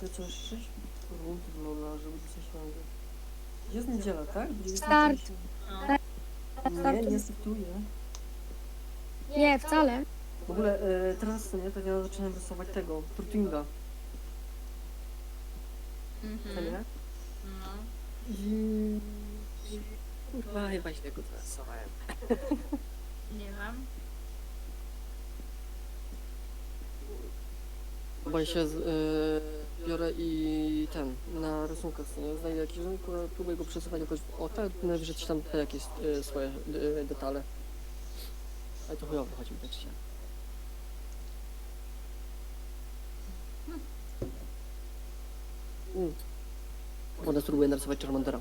Czekaj, co jeszcze? Rund Lola, żeby coś tam... Jest niedziela, tak? 20? Start. Nie, nie startuję. Nie, wcale. W ogóle e, teraz nie, tak ja zaczynam rysować tego, Turtinga, Mhm. nie? No. I... Kurwa, chyba źle go zarysowałem. Nie wiem. Bo ja się z, e, biorę i ten, na rysunkach, nie? Znajdę jakiś rysunek, próbuję go przesuwać jakoś o tak, najwyżej coś tam te jakieś e, swoje e, detale. Ale to chujowo chodzi mi tak się. Mm. Potem spróbuję narysować Charmandera.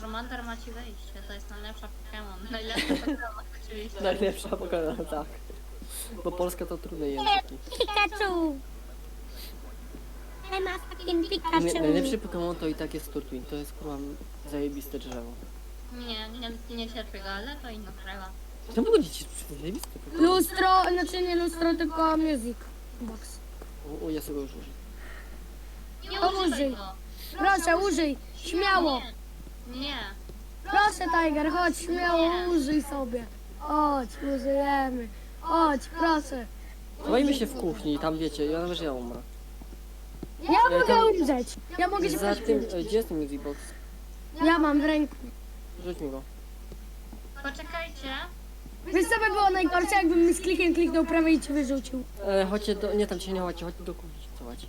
Romander ma ci wejście, to jest najlepsza Pokémon. Najlepsza Pokémon oczywiście. Najlepsza Pokemon, tak. Bo Polska to trudny język. Pikachu! Fucking Pikachu! najlepszy Pokémon to i tak jest Turtwin, to jest kurwa zajebiste drzewo. Nie, nie, nie cierpię go, ale to inna sprawa. Czemu go dzieci zajebiste Pokémon? Lustro, znaczy nie lustro, tylko music box. O, o, ja sobie już użyję. Nie To używaj użyj. go. Proszę, użyj! Śmiało! Nie. Nie. Proszę, Tiger, chodź, śmiało, użyj sobie. Chodź, użyjemy. Chodź, proszę. Chowajmy się w kuchni, tam wiecie, ja nawet ja umrę. Ja mogę tam- umrzeć. Ja mogę się Za tym, poświęcić. gdzie jest ten music box? Ja mam w ręku. Rzuć mi go. Poczekajcie. Wiesz co by było najgorsze, jakbym mi z klikiem kliknął prawie i ci wyrzucił. E, chodźcie do, nie tam się nie chodźcie, chodźcie do kuchni, słuchajcie.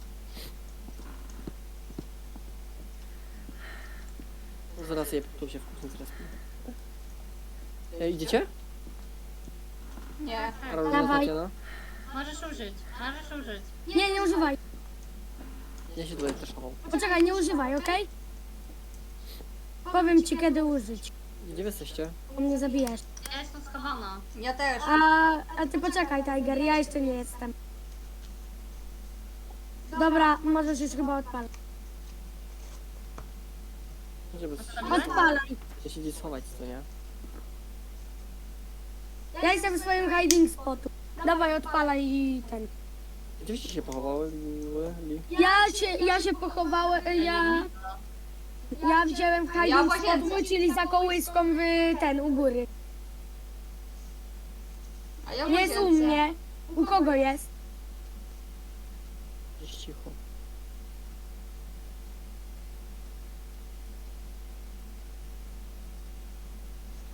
No, Zaraz je tu się w kuchni zaraz. E, idziecie? Nie. Dawaj. Tatiana? Możesz użyć. Możesz użyć. Nie, nie używaj. Ja się tutaj też chowam. Poczekaj, nie używaj, okej? Powiem ci kiedy użyć. Gdzie wy jesteście? Bo mnie zabijesz. Ja jestem schowana. Ja też. A, a ty poczekaj, Tiger, ja jeszcze nie jestem. Dobra, możesz już chyba odpalać. Żeby Odpalaj. się siedzieć schować, co nie? Ja jestem w swoim hiding spotu. Dawaj, odpalaj i ten. Byście się pochowały? Li-? Ja się, ja się pochowałem, ja... Ja wziąłem Ja hiding w łazience. spot, mój, czyli za kołyską w ten, u góry. A ja Jest u mnie. U kogo jest? Gdzieś cicho.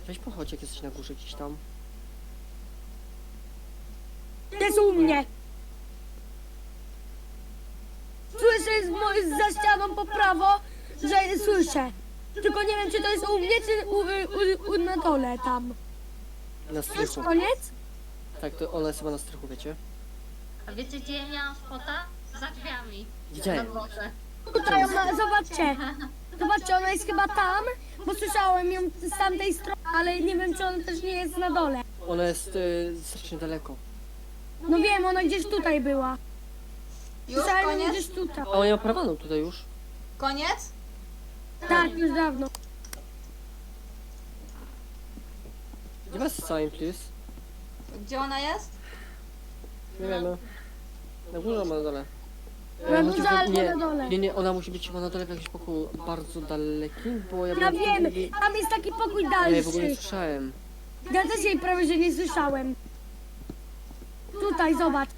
Weź pochodź, jak jesteś na górze gdzieś tam. Jest u mnie. Z, mo- za ścianą po prawo, że słyszę. Tylko nie wiem, czy to jest u mnie, czy u, u, u, na dole tam. Na strychu. Koniec? Tak, to ona jest chyba na strychu, wiecie? A wiecie gdzie ja miałam spota? Za drzwiami. Na Widziałem. dworze. Tutaj ona, zobaczcie. Zobaczcie, ona jest chyba tam, bo słyszałem ją z tamtej strony, ale nie wiem, czy ona też nie jest na dole. Ona jest y, strasznie daleko. No wiem, ona gdzieś tutaj była. Już ją koniec? tutaj. A ona ma prawaną tutaj już. Koniec? Tak, już dawno. Gdzie was sign, please? Gdzie ona jest? Nie wiemy. Na górze albo na dole? Na górze albo nie, na dole. Nie, nie, ona musi być chyba na dole w jakimś pokoju bardzo dalekim, bo ja Ja byłem- wiem, tam jest taki pokój Ja jej w ogóle nie dalszy. słyszałem. Ja też jej prawie, że nie słyszałem. Tutaj, zobacz.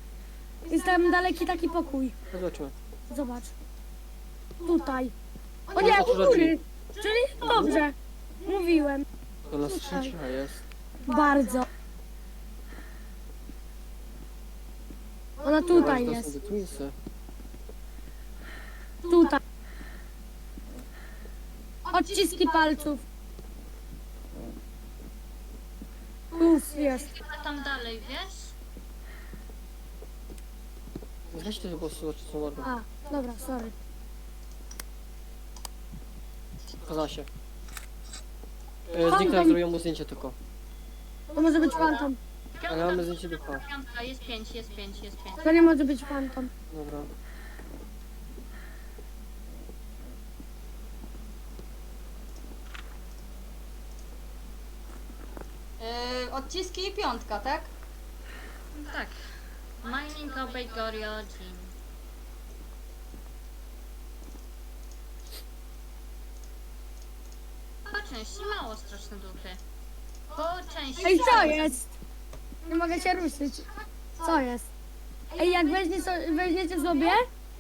Jest tam daleki taki pokój. Zobaczmy. Zobacz. Tutaj. O nie, u otworzyła góry. Czyli dobrze. Mówiłem. Ona strasznie cicha jest. Bardzo. Ona tutaj Zobacz, to jest. są te twinsy. Tutaj. Odciski palców. Tu jest. Chyba tam dalej, wiesz? Weź to chyba zobaczyć, co ładne. A, dobra, sorry. Kazała się. E, Zniknę, zrobią mu zdjęcie tylko. To może być fantom. Ale mamy zdjęcie ducha. Piątka, jest pięć, jest pięć, jest pięć. To nie może być fantom. Dobra. Yy, odciski i piątka, tak? Tak. Musinka Bakeryojin. Po części mało straszne duchy. Po części... Ej, co jest? Nie mogę się ruszyć. Co jest? Ej, jak weźmie weźmiecie sobie,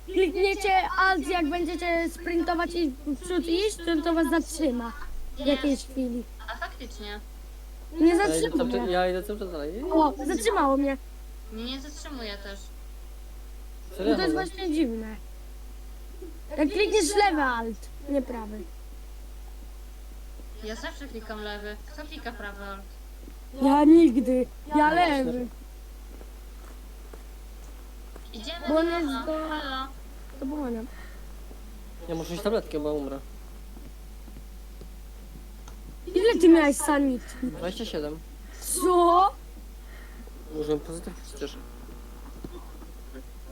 klikniecie alt, jak będziecie sprintować i w przód iść, to, to was zatrzyma w jakiejś chwili. A faktycznie. Nie Ja mnie. Ja idę dalej. O, zatrzymało mnie. Mnie nie zatrzymuje też. No to jest właśnie dziwne. Jak klikniesz lewy alt, nie prawy. Ja zawsze klikam lewy. Kto klika prawy alt? Ja nigdy. Ja lewy. Idziemy Bo do on jest do- Halo. To było nie. Ja muszę mieć tabletkę, bo umrę. Ile ty miałeś sanity? 27. Co? Użyłem pozytywnie przecież.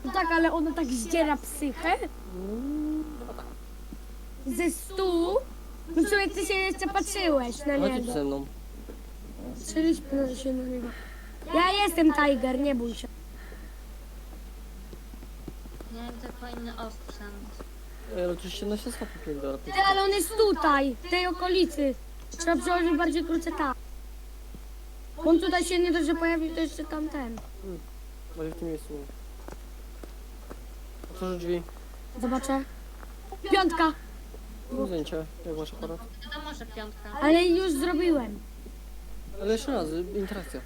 No tak, ale ona tak zdziera psychę. Ze stu. No sumie ty się jeszcze patrzyłeś na Chodź niego. ze mną. Patrzyliśmy się na niego. Ja jestem Tiger, nie bój się. Ja idę po inny osprzęt. Ale oczywiście na się stopów nie biorę. Ty, ale on jest tutaj, w tej okolicy. Trzeba przełożyć bardziej krótce tam. On tutaj się nie dość, że pojawił, to jeszcze tamten. Może w tym miejscu. Otworzę drzwi. Zobaczę. Piątka, Mam zdjęcie, jak masz aparat. Wiadomo, że piątka. ale już zrobiłem. Ale jeszcze raz, interakcja.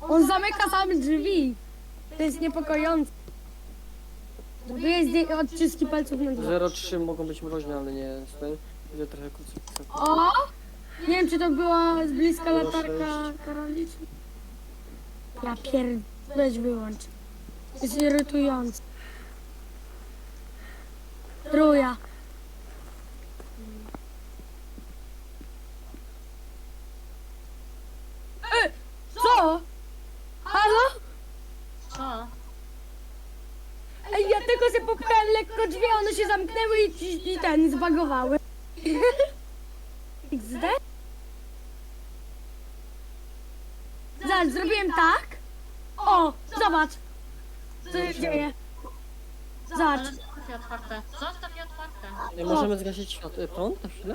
On zamyka sam drzwi. To jest niepokojące. Zrobiłeś zdję- odciski palców na drzwi. 0,3 mogą być mroźne, ale nie ten. Widzę trochę krucyfiksa. O! Nie wiem, czy to była z bliska latarka. Karoli. czy- Ja pierd... Weź wyłącz. Jest irytujący. Truja. E, co? Halo? Co? Ej, ja tylko się popchałem lekko drzwi, one się zamknęły i, i ten, zbagowały. XD? Zobacz, zrobiłem tak. O, zobacz. Co się dzieje? Zobacz. Ale zostaw je otwarte. Zostaw je otwarte. Nie możemy zgasić świat, y, prąd na chwilę?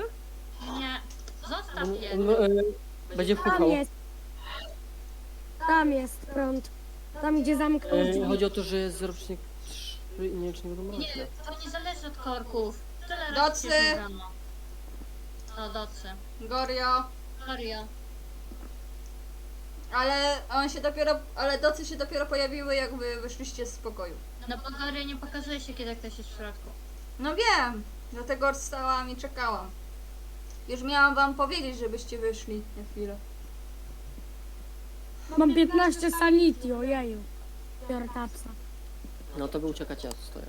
Nie. Zostaw On, je. on, y, będzie Tam jest. Tam jest prąd. Tam, gdzie zamknął Y, drzwi. Chodzi o to, że jest 0,3 i nie wiem, czy nie to nie zależy od korków. Tyle Docy. razy się mówiono. No, docy. Gorio. Serio. Ale on się dopiero, ale docy się dopiero pojawiły, jak wy wyszliście z pokoju. No bo Gory nie pokazuje się, kiedy ktoś jest w środku. No wiem, dlatego stałam i czekałam. Już miałam wam powiedzieć, żebyście wyszli na chwilę. Mam 15 sanity, ojeju. Biorę tapsa. No to by uciekać, ja stoję.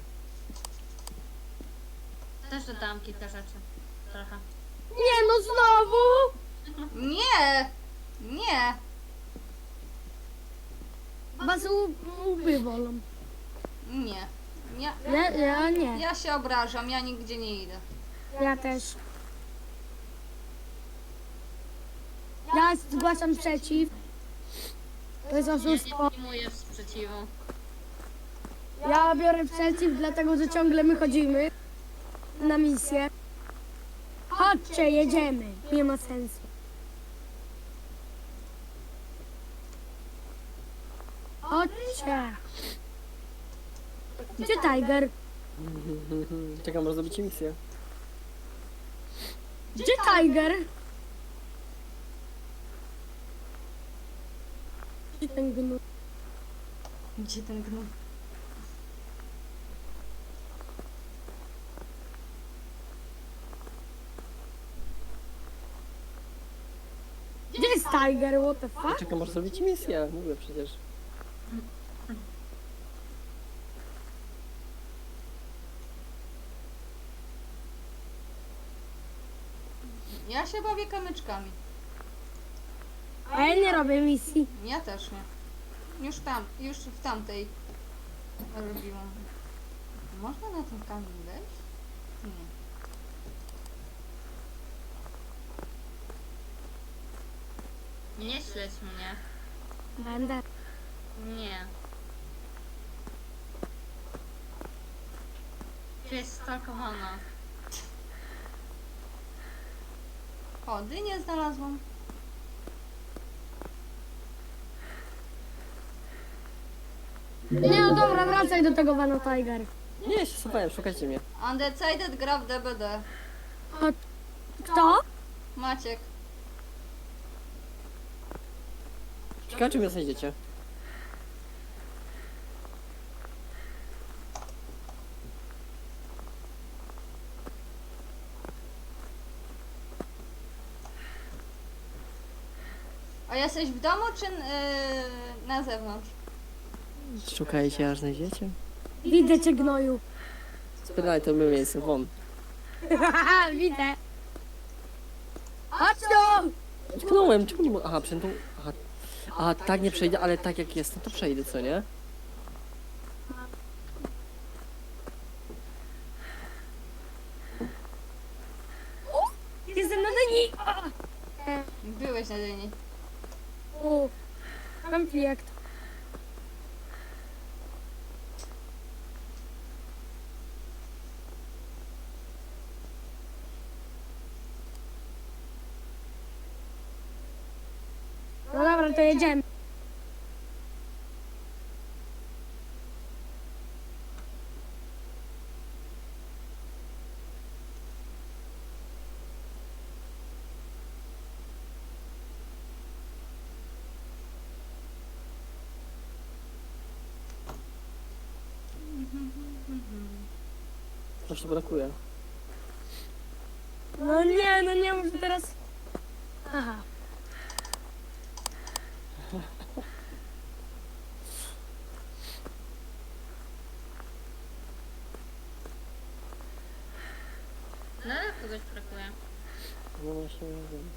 Też dodałam kilka rzeczy. Trochę. Nie no, znowu! Nie! Nie! Was u- łby wolą. Nie. Ja, Ja, ja nie. ja się obrażam, ja nigdzie nie idę. Ja też. Ja zgłaszam przeciw. To jest Ja oszustwo. nie przyjmuję sprzeciwu. Ja biorę przeciw, dlatego że ciągle my chodzimy na misję. Chodźcie, jedziemy. Nie ma sensu. Chodźcie. Gdzie Tiger? Czekam, może zrobicie misję. Gdzie Tiger? Gdzie ten gnój? Gdzie ten gnój? Gdzie jest Tiger? What the fuck? Czekam, może zrobicie misję. Mówię przecież. Ja się bawię kamyczkami. A ja nie robię misji. Ja też nie. Już tam, już w tamtej robiłam. Można na ten kamień wejść? Nie. Nie śledź mnie. Będę. Nie. Tu jest stalkowana. O, dynię znalazłam. Nie no dobra, wracaj do tego Vano Tiger. Nie, się słuchałem, szukajcie mnie. Undecided gra w DBD. Kto? Maciek. Ciekawe, czy mnie znajdziecie. Jesteś w domu czy yy, na zewnątrz? Szukajcie, aż znajdziecie. Widzę cię gnoju. Spytaj to my miejsce, won. Widzę. Chodź tu! Tknąłem, czemu nie mogę? Aha, przędą... Aha. A tak nie przejdę, ale tak jak jestem, to przejdę, co nie? Jestem na dyni. Byłeś na dyni. O, konflikt. No dobra, to jedziemy. Coś tu brakuje. No nie, no nie muszę teraz... Aha. No ale kogoś brakuje. No właśnie, nie wiem.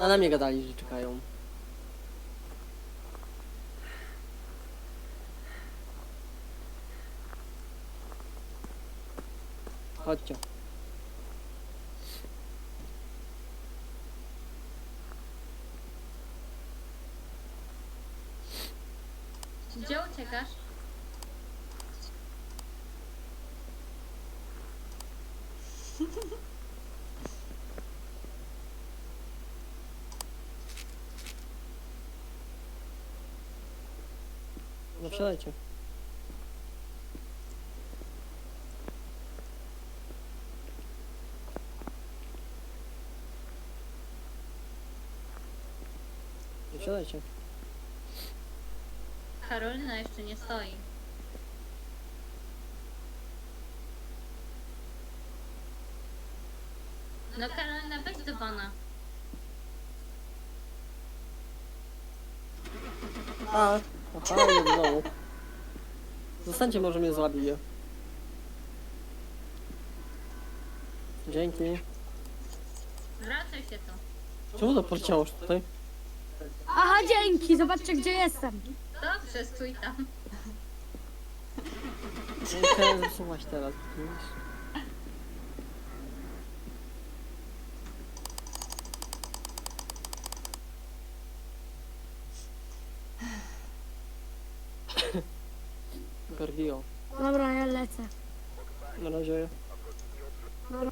A na mnie gadali, że czekają. Chodźcie. Gdzie uciekasz? No wsiadajcie. No Wsiadajcie. Karolina jeszcze nie stoi. No Karolina, weź do. A, aha, nie domu. Zostańcie, może mnie zabije. Dzięki. Wracaj się tu. Czemu to poleciało tutaj? Aha, dzięki, zobaczcie gdzie jestem. Dobrze, stój tam. Chciałem zasuwać teraz. widzisz? Gargio. Dobra, ja lecę. Na razie. Dobra.